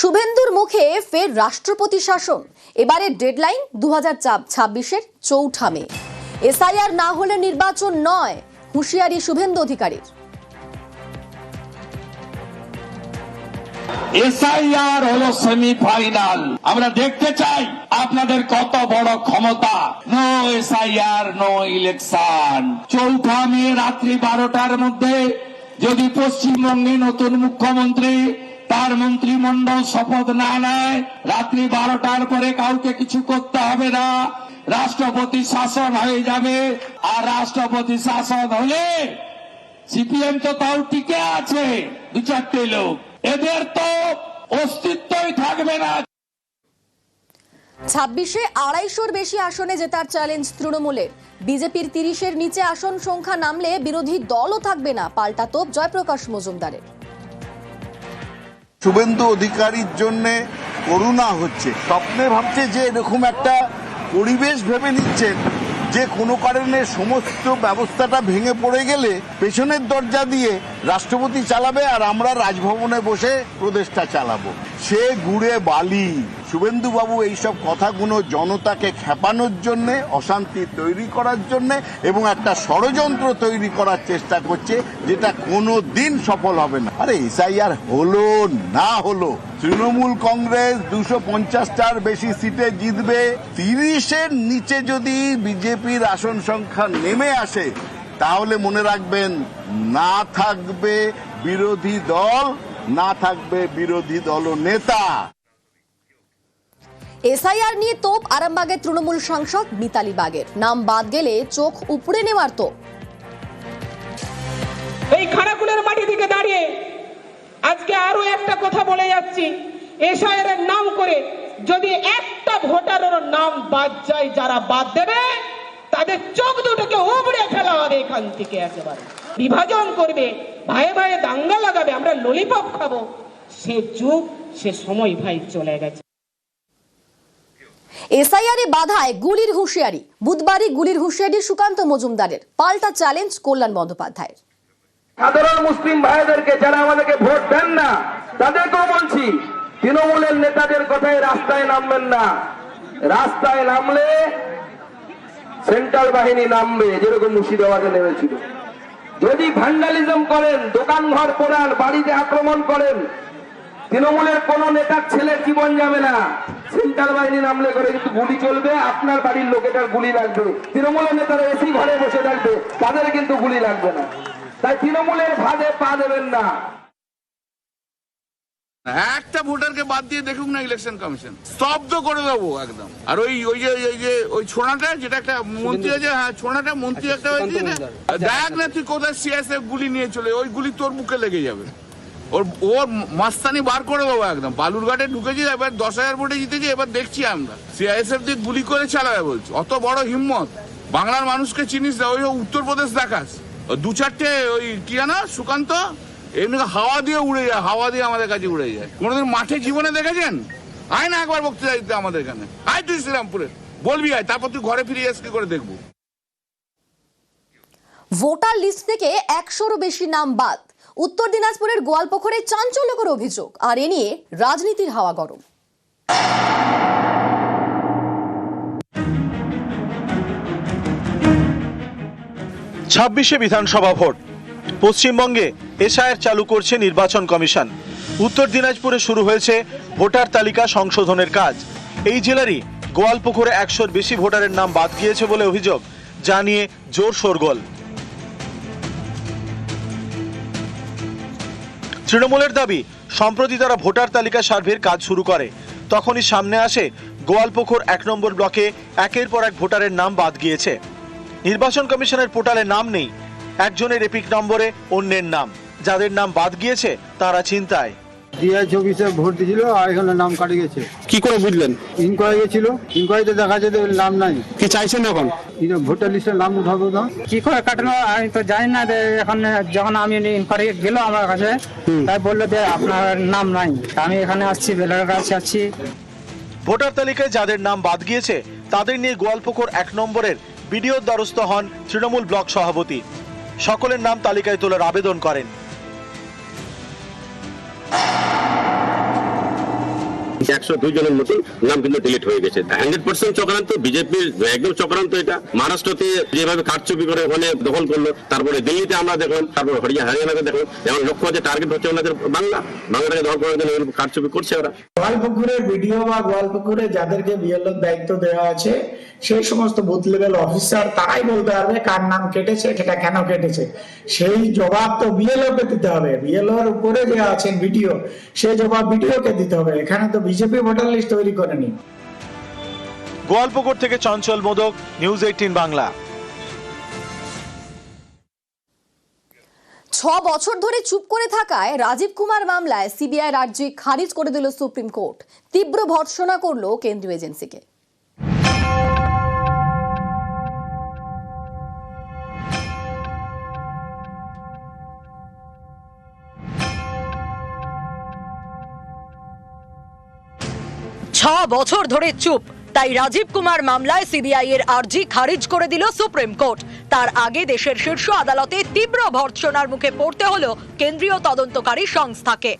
শুভেন্দুর মুখে ফের রাষ্ট্রপতি শাসন। এবারে ডেডলাইন দু হাজার ছাব্বিশের চৌঠা মে। এসআইআর না হলে নির্বাচন নয়, হুঁশিয়ারি শুভেন্দু অধিকারীর। এসআইআর হলো সেমিফাইনাল। আমরা দেখতে চাই আপনাদের কত বড় ক্ষমতা। No SIR, no election. চৌঠা মে রাত্রি বারোটার মধ্যে যদি পশ্চিমবঙ্গে নতুন মুখ্যমন্ত্রী তার মন্ত্রিমণ্ডল শপথ না নেয়, রাত্রি বারোটার পরে কাউকে কিছু করতে হবে না। রাষ্ট্রপতি শাসন হয়ে যাবে, আর রাষ্ট্রপতি শাসন হলে সিপিএম তো তাও টিকে আছে, দু চারটে লোক। এদের তো অস্তিত্বই থাকবে না। ছাব্বিশে আড়াইশোর বেশি আসনে জেতার চ্যালেঞ্জ তৃণমূলের। বিজেপির তিরিশের নিচে আসন সংখ্যা নামলে বিরোধী দলও থাকবে না, পাল্টা তোপ জয়প্রকাশ মজুমদারের। শুভেন্দু অধিকারীর জন্য করুণা হচ্ছে। স্বপ্নে ভাবছে যে এরকম একটা পরিবেশ ভেবে নিচ্ছেন যে কোনো কারণে সমস্ত ব্যবস্থাটা ভেঙে পড়ে গেলে পেছনের দরজা দিয়ে রাষ্ট্রপতি চালাবে আর আমরা রাজভবনে বসে প্রদেশটা চালাবো। সে গুড়ে বালি। শুভেন্দু বাবু এইসব কথাগুলো জনতাকে খেপানোর জন্য, অশান্তি তৈরি করার জন্য এবং একটা ষড়যন্ত্র তৈরি করার চেষ্টা করছে, যেটা কোনো দিন সফল হবে না। আরে, এসআইআর হলো না হলো? তৃণমূল কংগ্রেস দুশো পঞ্চাশটার বেশি সিটে জিতবে। তিরিশের নিচে যদি বিজেপির আসন সংখ্যা নেমে আসে, তাহলে মনে রাখবেন, না থাকবে বিরোধী দল। না থাকবে বিরোধী দল নেতা। এসআইআর নিয়ে তোপ আরামবাগের তৃণমূল সাংসদ মিতালি বাগের। নাম বাদ গেলে চোখ উপড়ে নেওয়ার তোপ। এই খানাকুলের মাটি থেকে দাঁড়িয়ে আজকে আরও একটা কথা বলে যাচ্ছি। এসআইআর এর নাম করে যদি একটা ভোটারের নাম বাদ যায় যারা বাদ দেবে তাদের চোখ দুটোকে উবড়ে ফেলা হবে এখান থেকে একেবারে। বিভাজন করবে ভাই ভাই দাঙ্গা লাগাবে আমরা ললিপপ খাব। সে যুগ সে সময় ভাই চলে গেছে। এসআইআরে বাধায় গুলির হুঁশিয়ারি। বুধবারই গুলির হুঁশিয়ারি সুকান্ত মজুমদারের। পাল্টা চ্যালেঞ্জ কল্যাণ বন্দ্যোপাধ্যায়ের। সাধারণ মুসলিম ভাইদেরকে যারা আমাদেরকে ভোট দেন না তাদেরকেও বলছি তৃণমূলের নেতাদের কথায় রাস্তায় নামবেন না। রাস্তায় নামলে সেন্ট্রাল বাহিনী নামবে যেরকম মুর্শিদাবাদে নেমেছিল। যদি ভ্যান্ডালিজম করেন দোকান ঘর পোড়ান বাড়িতে আক্রমণ করেন, তৃণমূলের কোন নেতার ছেলের জীবন যাবে না। সেন্ট্রাল বাহিনী নামলে করে কিন্তু গুলি চলবে, আপনার বাড়ির লোকেটার গুলি লাগবে। তৃণমূলের নেতারা এসি ঘরে বসে থাকবে, তাদের কিন্তু গুলি লাগবে না। তাই তৃণমূলের ভাগে পা দেবেন না। একটা ভোটারকে বাদ দিয়ে দেখুক না ইলেকশন কমিশন স্তব্ধ করে দেবো একদম। আর ওই ওই যে ওই যে ওই ছোড়াটা, যেটা একটা মন্ত্রী আছে হ্যাঁ ছোড়াটা মন্ত্রী একটা হয়েছে দেখ না তুই কোথায় সিএসএফ গুলি নিয়ে চলে, ওই গুলি তোর মুখে লেগে যাবে। ওর ওর মাস্তানি বার করে দেবো একদম। বালুরঘাটে ঢুকেছি, এবার দশ হাজার ভোটে জিতেছি, এবার দেখছি আমরা। সিআইএসএফ দিয়ে গুলি করে চালাবে বলছে, অত বড় হিম্মত। বাংলার মানুষকে চিনিস না, ওই উত্তরপ্রদেশ দেখাস। দু চারটে ওই কি জানা, সুকান্ত? এমনি হাওয়া দিয়ে উড়ে যায় হাওয়া দিয়ে আমাদের কাছে উড়ে যায়। কোনোদিন মাঠে জীবনে দেখেছেন? আয় না একবার বক্তৃতা দিতে আমাদের এখানে। আয় তুই শ্রীরামপুরে। বলবি আয় তারপর তুই ঘরে ফিরে এসে কি করে দেখব? ভোটার লিস্ট থেকে একশোরও বেশি নাম বাদ। উত্তর দিনাজপুরের গোয়ালপুকুরে চাঞ্চল্যকর অভিযোগ আর এ নিয়ে রাজনীতির হাওয়া গরম। ছাব্বিশে বিধানসভা ভোট। পশ্চিমবঙ্গে এসআইআর চালু করছে নির্বাচন কমিশন। উত্তর দিনাজপুরে শুরু হয়েছে ভোটার তালিকা সংশোধনের কাজ। এই জেলারই গোয়ালপুকুরে একশোর বেশি ভোটারের নাম বাদ গিয়েছে বলে অভিযোগ জানিয়ে জোর শোরগোল। তৃণমূলের দাবি, সম্প্রতি তারা ভোটার তালিকা সার্ভের কাজ শুরু করে। তখনই সামনে আসে গোয়ালপুকুর এক নম্বর ব্লকে একের পর এক ভোটারের নাম বাদ গিয়েছে। নির্বাচন কমিশনের পোর্টালে নাম নেই একজনের এপিক নম্বরে অন্যের নাম। যাদের নাম বাদ গিয়েছে তারা চিন্তায় ডিআই চব্বিশে ভোট দিয়েছিল আর এখানে নাম কাটে গেছে। কি করে বুঝলেন? ইনকোয়ারি গেছিল ইনকোয়ারিতে দেখা যাচ্ছে নাম নাই। কি চাইছেন এখন? ভোটার লিস্টে নাম উঠাবো না কি করে কাটানো? আমি তো জানি না যে এখন যখন আমি ইনকোয়ারি গেল আমার কাছে তাই বলল যে আপনার নাম নাই। তা আমি এখানে আসছি বেলার কাছে আসছি। ভোটার তালিকায় যাদের নাম বাদ গিয়েছে তাদের নিয়ে গোয়ালপুকুর এক নম্বরের বিডিওর দ্বারস্থ হন তৃণমূল ব্লক সভাপতি। সকলের নাম তালিকায় তোলার আবেদন করেন। একশো নাম কিন্তু ডিলিট হয়ে গেছে। হান্ড্রেড পার্সেন্ট চক্রান্ত বিজেপির একদম চক্রান্ত এটা। মহারাষ্ট্রতে যেভাবে কারচুপি করে ওখানে দখল করল, তারপরে দিল্লিতে আমরা দেখলাম, তারপরে দেখলাম লক্ষ্য হচ্ছে টার্গেট হচ্ছে ওনাদের বাংলা। দখল করার জন্য কারচুপি করছে ওরা। বা গোয়ালপুকুরে যাদেরকে বিএলওর দায়িত্ব দেওয়া আছে, সেই সমস্ত বুথ লেভেল অফিসার তারাই বলতে পারবে কার নাম কেটেছে, সেটা কেন কেটেছে। সেই জবাব তো বিএলও কে দিতে হবে। বিএলওর উপরে যে আছেন ভিডিও সেই জবাব ভিডিও কে দিতে হবে। এখানে তো বিজেপি ভোটার লিস্ট তৈরি করেনি গোয়ালপুকুর থেকে চঞ্চল মোদক নিউজ এইটিন বাংলা। ছ বছর ধরে চুপ করে থাকায় রাজীব কুমার মামলায় সিবিআই রাজ্যে খারিজ করে দিল সুপ্রিম কোর্ট। তীব্র ভর্ৎসনা করল কেন্দ্রীয় এজেন্সিকে। বছর ধরে চুপ। তাই রাজীব কুমার মামলায় সিবিআই এর আর্জি খারিজ করে দিল সুপ্রিম কোর্ট। তার আগে দেশের শীর্ষ আদালতে তীব্র ভর্ৎসনার মুখে পড়তে হলো কেন্দ্রীয় তদন্তকারী সংস্থাকে।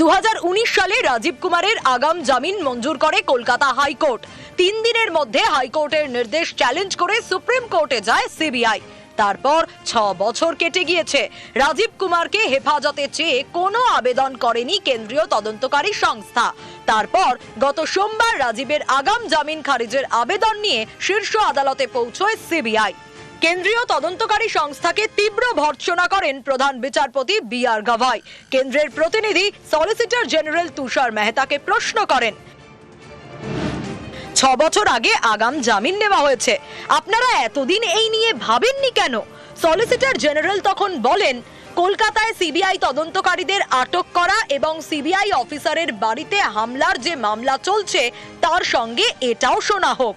দু হাজার উনিশ সালে রাজীব কুমারের আগাম জামিন মঞ্জুর করে কলকাতা হাইকোর্ট। তিন দিনের মধ্যে হাইকোর্টের নির্দেশ চ্যালেঞ্জ করে সুপ্রিম কোর্টে যায় সিবিআই। তারপর ছ বছর কেটে গিয়েছে। রাজীব কুমারকে হেফাজতে চেয়ে কোনো আবেদন করেনি কেন্দ্রীয় তদন্তকারী সংস্থা। তারপর গত সোমবার রাজীবের আগাম জামিন খারিজের আবেদন নিয়ে শীর্ষ আদালতে পৌঁছয় সিবিআই। কেন্দ্রীয় তদন্তকারী সংস্থাকে তীব্র ভর্ৎসনা করেন প্রধান বিচারপতি বি আর গাভাই। কেন্দ্রের প্রতিনিধি সলিসিটর জেনারেল তুষার মেহতাকে প্রশ্ন করেন ছ বছর আগে আগাম জামিন নেওয়া হয়েছে। আপনারা এতদিন এই নিয়ে ভাবেননি কেন? সলিসিটর জেনারেল তখন বলেন, কলকাতায় সিবিআই তদন্তকারীদের আটক করা এবং সিবিআই অফিসারের বাড়িতে হামলার যে মামলা চলছে, তার সঙ্গে এটাও শোনা হোক।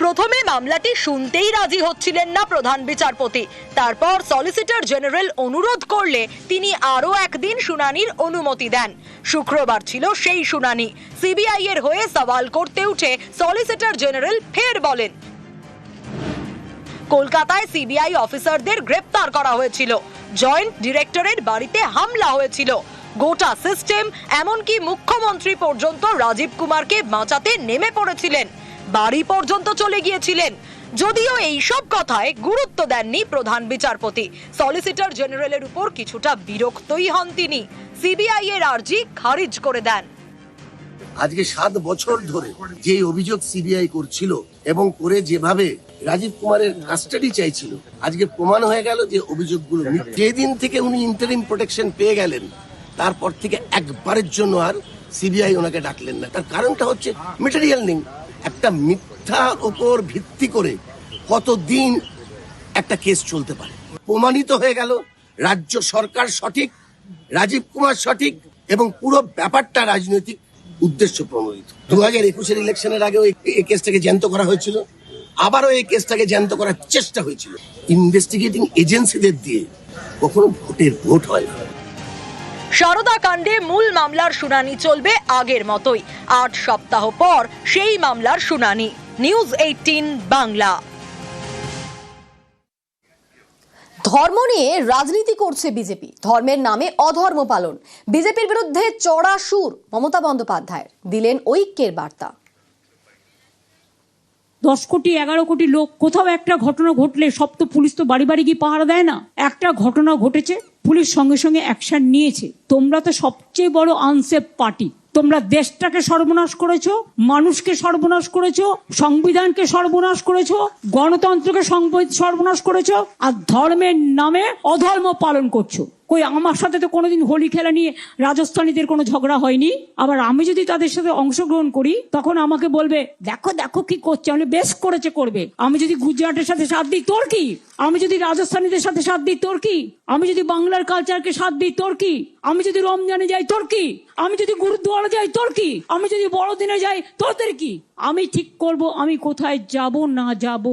প্রথমে মামলাটি শুনতেই রাজি হচ্ছিলেন না প্রধান বিচারপতি। তারপর সলিসিটর জেনারেল অনুরোধ করলে তিনি আরও একদিন শুনানির অনুমতি দেন। শুক্রবার ছিল সেই শুনানি। সিবিআই এর হয়ে সওয়াল করতে উঠে সলিসিটর জেনারেল ফের বলেন, কলকাতায় সিবিআই অফিসারদের গ্রেপ্তার করা হয়েছিল। জয়েন্ট ডিরেক্টরের বাড়িতে হামলা হয়েছিল। গোটা সিস্টেম এমনকি মুখ্যমন্ত্রী পর্যন্ত রাজীব কুমারকে বাঁচাতে নেমে পড়েছিলেন। বাড়ি পর্যন্ত চলে গিয়েছিলেন। যদিও এই সব কথায় গুরুত্ব দেননি প্রধান বিচারপতি। সলিসিটর জেনারেলের উপর কিছুটা বিরক্তই হন তিনি। সিবিআই এর আর্জি খারিজ করে দেন। আজকে সাত বছর ধরে যে অভিযোগ সিবিআই করছিল এবং করে যেভাবে রাজীব কুমারের কাস্টাডি চাইছিল, আজকে প্রমাণ হয়ে গেল যে অভিযোগগুলো। যেদিন থেকে উনি ইন্টারিম প্রোটেকশন পেয়ে গেলেন, তারপর থেকে একবারের জন্য আর সিবিআই ওনাকে ডাকলেন না। তার কারণটা হচ্ছে মেটেরিয়াল নেই। একটা মিথ্যার উপর ভিত্তি করে কতদিন একটা কেস চলতে পারে? প্রমাণিত হয়ে গেল, রাজ্য সরকার সঠিক, রাজীব কুমার সঠিক, এবং পুরো ব্যাপারটা রাজনৈতিক উদ্দেশ্য প্রণোদিত। দু হাজার একুশের ইলেকশনের আগেও এই- কেসটাকে জ্যান্ত করা হয়েছিল, আবারও এই কেসটাকে জ্যান্ত করার চেষ্টা হয়েছিল। ইনভেস্টিগেটিং এজেন্সিদের দিয়ে কখনো ভোটের ভোট হয় না। সারদা কাণ্ডে মূল মামলার শুনানি চলবে আগের মতোই। আট সপ্তাহ পর সেই মামলার শুনানি। News eighteen Bangla. ধর্ম নিয়ে রাজনীতি করছে বিজেপি। ধর্মের নামে অধর্ম পালন। বিজেপির বিরুদ্ধে চড়া সুর মমতা বন্দ্যোপাধ্যায়ের। দিলেন ঐক্যের বার্তা। দশ কোটি এগারো কোটি লোক কোথাও একটা ঘটনা ঘটলে সব তো পুলিশ তো বাড়ি বাড়ি গিয়ে পাহারা দেয় না। একটা ঘটনা ঘটেছে পুলিশ সঙ্গে সঙ্গে অ্যাকশন নিয়েছে। তোমরা তো সবচেয়ে বড় আনসেফ পার্টি তোমরা দেশটাকে সর্বনাশ করেছ, মানুষকে সর্বনাশ করেছ, সংবিধানকে সর্বনাশ করেছ, গণতন্ত্রকে সর্বনাশ করেছ, আর ধর্মের নামে অধর্ম পালন করছ। কই আমার সাথে তো কোনোদিন হোলি খেলা নিয়ে রাজস্থানীদের কোনো ঝগড়া হয়নি? আবার আমি যদি তাদের সাথে অংশগ্রহণ করি, তখন আমাকে বলবে, দেখো দেখো কি করছে আমি বেশ করেছে করবে। আমি যদি গুজরাটের সাথে সাথ দিই, তোর কি? আমি যদি রাজস্থানীদের সাথে সাথ দিই, তোর কি? আমি যদি বাংলার কালচারকে সাথ দিই, তোর কি? আমি যদি রমজানে যাই, তোর কি? আমি যদি গুরুদ্বারা যাই, তোর কি? আমি যদি বড়দিনে যাই, তোদের কি? আমি ঠিক করব, আমি কোথায় যাব, না যাব?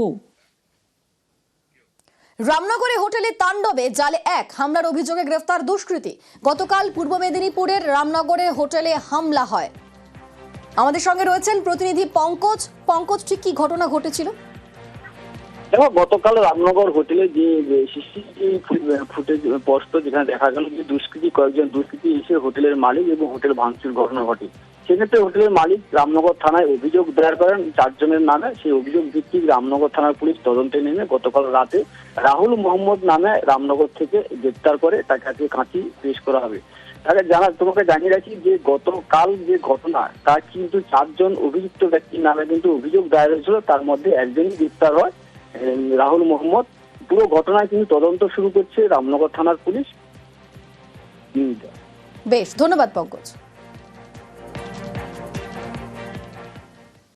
রামনগরে হোটেলে তাণ্ডবে জালে এক হামলার অভিযোগে গ্রেফতার দুষ্কৃতী। গতকাল পূর্ব মেদিনীপুরের রামনগরে হোটেলে হামলা হয়। আমাদের সঙ্গে রয়েছেন প্রতিনিধি পঙ্কজ। পঙ্কজ, ঠিক কি ঘটনা ঘটেছিল? দেখো, গতকাল রামনগর হোটেলে যে সিসিটিভি ফুটেজ স্পষ্ট যেখানে দেখা গেল যে দুষ্কৃতী, কয়েকজন দুষ্কৃতী এসে হোটেলের মালিক এবং হোটেল ভাঙচুর ঘটনা ঘটে। সেক্ষেত্রে হোটেলের মালিক রামনগর থানায় অভিযোগ দায়ের করেন। চারজনের নামে সেই অভিযোগ ভিত্তিক রামনগর থানার পুলিশ তদন্তে নেমে গতকাল রাতে রাহুল মোহাম্মদ নামে রামনগর থেকে গ্রেপ্তার করে তাকে আজকে কাঁচি পেশ করা হবে। তাকে জানা, তোমাকে জানিয়ে রাখি যে গতকাল যে ঘটনা, তার কিন্তু চারজন অভিযুক্ত ব্যক্তির নামে কিন্তু অভিযোগ দায়ের হয়েছিল। তার মধ্যে একজনই গ্রেপ্তার হয় রাহুল মোহাম্মদ। পুরো ঘটনায় কিন্তু তদন্ত শুরু করছে রামনগর থানার পুলিশ। বেশ, ধন্যবাদ পঙ্কজ।